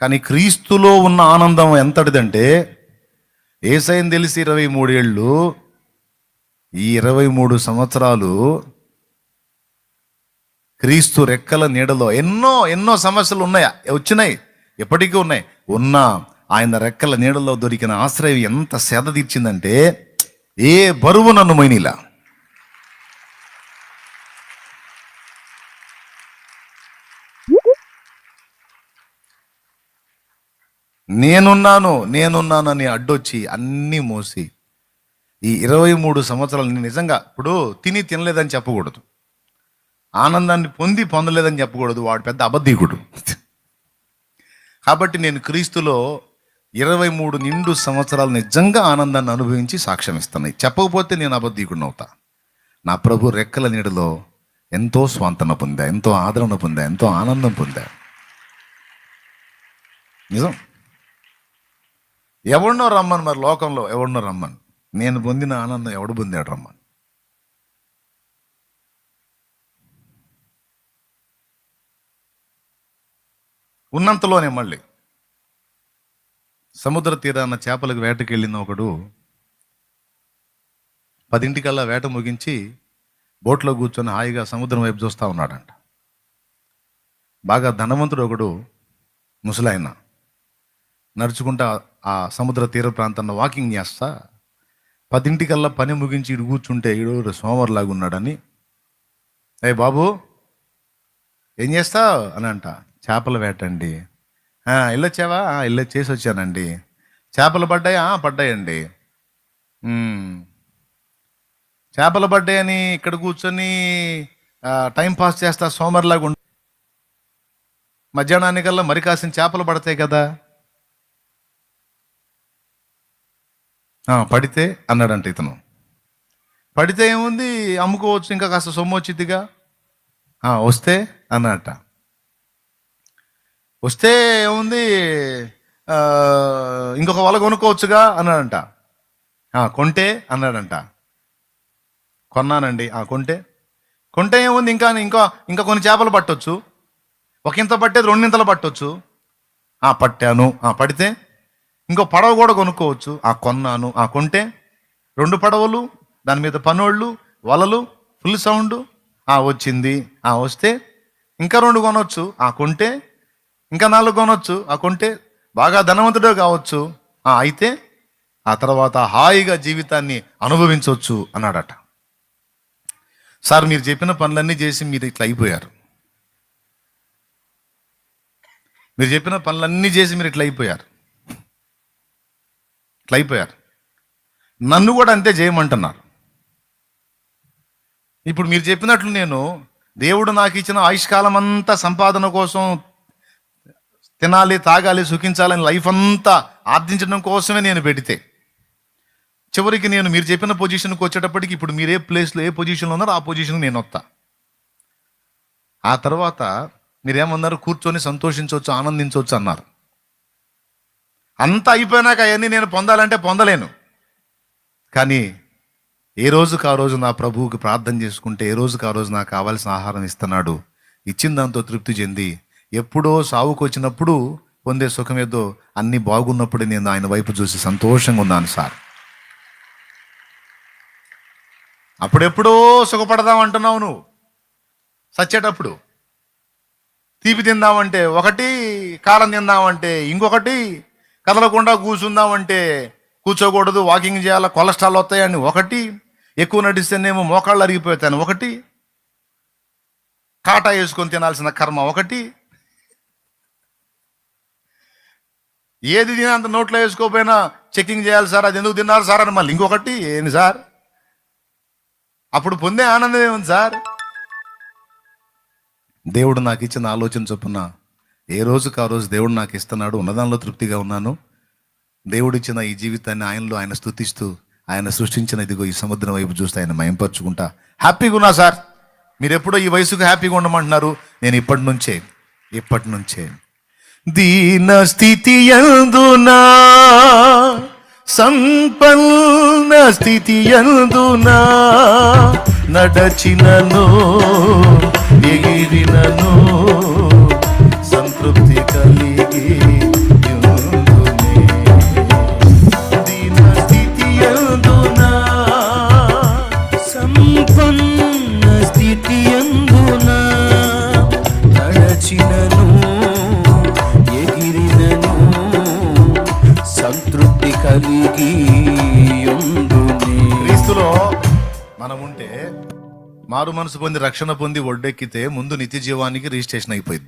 కానీ క్రీస్తులో ఉన్న ఆనందం ఎంతటిదంటే ఏసైని తెలిసి ఇరవై మూడేళ్ళు ఈ ఇరవై మూడు సంవత్సరాలు క్రీస్తు రెక్కల నీడలో ఎన్నో ఎన్నో సమస్యలు ఉన్నాయా. వచ్చినాయి. ఎప్పటికీ ఉన్నాయి. ఉన్నా ఆయన రెక్కల నీడలో దొరికిన ఆశ్రయం ఎంత సేద తీర్చిందంటే ఏ బరువు నన్ను మైనిలా నేనున్నాను నేనున్నానని అడ్డొచ్చి అన్నీ మోసి ఈ ఇరవై మూడు సంవత్సరాలు నేను నిజంగా ఇప్పుడు తిని తినలేదని చెప్పకూడదు. ఆనందాన్ని పొంది పొందలేదని చెప్పకూడదు. వాడు పెద్ద అబద్ధీకుడు. కాబట్టి నేను క్రీస్తులో ఇరవై మూడు నిండు సంవత్సరాలు నిజంగా ఆనందాన్ని అనుభవించి సాక్ష్యం ఇస్తున్నాయి. చెప్పకపోతే నేను అబద్ధీకుడిని అవుతా. నా ప్రభు రెక్కల నీడలో ఎంతో స్వాంతన పొందా ఎంతో ఆదరణ పొందా ఎంతో ఆనందం పొందా. నిజం? ఎవడినో రమ్మను మరి లోకంలో ఎవడినో రమ్మను. నేను పొందిన ఆనందం ఎవడు పొందాడు రమ్మను. ఉన్నంతలోనే మళ్ళీ సముద్ర తీరాన చేపలకు వేటకి వెళ్ళిన ఒకడు పదింటికల్లా వేట ముగించి బోట్లో కూర్చొని హాయిగా సముద్రం వైపు చూస్తూ ఉన్నాడంట. బాగా ధనవంతుడు ఒకడు ముసలాయన. నడుచుకుంటా ఆ సముద్ర తీర ప్రాంతంలో వాకింగ్ చేస్తా. పదింటికల్లా పని ముగించి ఇడు కూర్చుంటే ఈడు సోమవారిలాగా ఉన్నాడని. ఏ బాబు ఏం చేస్తావు? అని అంట. చేపల వేటండి "ఆ, వెళ్ళొచ్చావా "ఆ, వెళ్ళొచ్చి చేసి వచ్చానండి. చేపలు పడ్డాయా? పడ్డాయండి. చేపలు పడ్డాయని ఇక్కడ కూర్చొని టైం పాస్ చేస్తా సోమర్లాగా ఉండ. మధ్యాహ్నానికల్లా మరి కాసిన చేపలు పడతాయి కదా. పడితే అన్నాడంట ఇతను. పడితే ఏముంది? అమ్ముకోవచ్చు ఇంకా కాస్త సొమ్ము వచ్చిద్దిగా. వస్తే అన్నట వస్తే ఏముంది? ఇంకొక వల కొనుక్కోవచ్చుగా అన్నాడంట. కొంటే అన్నాడంట. కొన్నానండి. కొంటే. కొంటే ఏముంది? ఇంకా ఇంకా ఇంకా కొన్ని చేపలు పట్టొచ్చు. ఒక ఇంత పట్టేది రెండింతలు పట్టొచ్చు. పట్టాను. పడితే ఇంకో పడవ కూడా కొనుక్కోవచ్చు. ఆ కొన్నాను ఆ కొంటే రెండు పడవలు దాని మీద పనోళ్ళు వలలు ఫుల్ సౌండ్ ఆ వచ్చింది ఆ వస్తే ఇంకా రెండు కొనవచ్చు ఆ కొంటే ఇంకా నాలుగు కొనవచ్చు ఆ కొంటే బాగా ధనవంతుడే కావచ్చు. ఆ అయితే ఆ తర్వాత హాయిగా జీవితాన్ని అనుభవించవచ్చు అన్నాడట. సార్ మీరు చెప్పిన పనులన్నీ చేసి మీరు ఇట్లా అయిపోయారు. మీరు చెప్పిన పనులన్నీ చేసి మీరు ఇట్లా అయిపోయారు. ఇట్లా అయిపోయారు నన్ను కూడా అంతే చేయమంటున్నారు. ఇప్పుడు మీరు చెప్పినట్లు నేను దేవుడు నాకు ఇచ్చిన ఆయుష్కాలం అంతా సంపాదన కోసం తినాలి తాగాలి సుఖించాలని లైఫ్ అంతా ఆర్జించడం కోసమే నేను పెడితే చివరికి నేను మీరు చెప్పిన పొజిషన్కి వచ్చేటప్పటికి ఇప్పుడు మీరు ఏ ప్లేస్లో ఏ పొజిషన్లో ఉన్నారో ఆ పొజిషన్కి నేను వస్తా. ఆ తర్వాత మీరేమన్నారు? కూర్చొని సంతోషించవచ్చు ఆనందించవచ్చు అన్నారు. అంతా అయిపోయినాక అవన్నీ నేను పొందాలంటే పొందలేను. కానీ ఏ రోజుకు ఆ రోజు నా ప్రభువుకి ప్రార్థన చేసుకుంటే ఏ రోజుకి ఆ రోజు నాకు కావాల్సిన ఆహారం ఇస్తున్నాడు ఇచ్చిన దాంతో తృప్తి చెంది ఎప్పుడో సావుకు వచ్చినప్పుడు పొందే సుఖం ఏదో అన్ని బాగున్నప్పుడు నేను ఆయన వైపు చూసి సంతోషంగా ఉన్నాను సార్. అప్పుడెప్పుడో సుఖపడదాం అంటున్నావు నువ్వు. సచ్చేటప్పుడు తీపి తిందామంటే ఒకటి కారం తిందామంటే ఇంకొకటి కదలకుండా కూర్చుందామంటే కూర్చోకూడదు వాకింగ్ చేయాలి కొలెస్ట్రాల్ వస్తాయని ఒకటి ఎక్కువ నడిస్తేనేమో మోకాళ్ళు అరిగిపోతాను ఒకటి కాటా వేసుకొని తినాల్సిన కర్మ ఒకటి. ఏది తినా అంత నోట్లో వేసుకోకపోయినా చెకింగ్ చేయాలి సార్ అది ఎందుకు తిన్నారు సార్ అని మళ్ళీ ఇంకొకటి ఏంది సార్? అప్పుడు పొందే ఆనందం ఏముంది సార్? దేవుడు నాకు ఇచ్చిన ఆలోచన చొప్పున ఏ రోజుకు ఆ రోజు దేవుడు నాకు ఇస్తున్నాడు? ఉన్నదానిలో తృప్తిగా ఉన్నాను. దేవుడిచ్చిన ఈ జీవితాన్ని ఆయనలో ఆయన స్థుతిస్తూ ఆయన సృష్టించిన ఇదిగో ఈ సముద్రం వైపు చూస్తే ఆయన మయంపరుచుకుంటా. హ్యాపీగా ఉన్నా సార్. మీరు ఎప్పుడో ఈ వయసుకు హ్యాపీగా ఉండమంటున్నారు. నేను ఇప్పటి నుంచే ఇప్పటి నుంచే. దీన స్థితి ఎందునా? సంపన్న స్థితి ఎందునా? నడచినను ఎగిరినను. సంతృప్తి కలిగి క్రీస్తులో మనం ఉంటే మారు మనసు పొంది రక్షణ పొంది ఒడ్డెక్కితే ముందు నిత్య జీవానికి రిజిస్ట్రేషన్ అయిపోయింది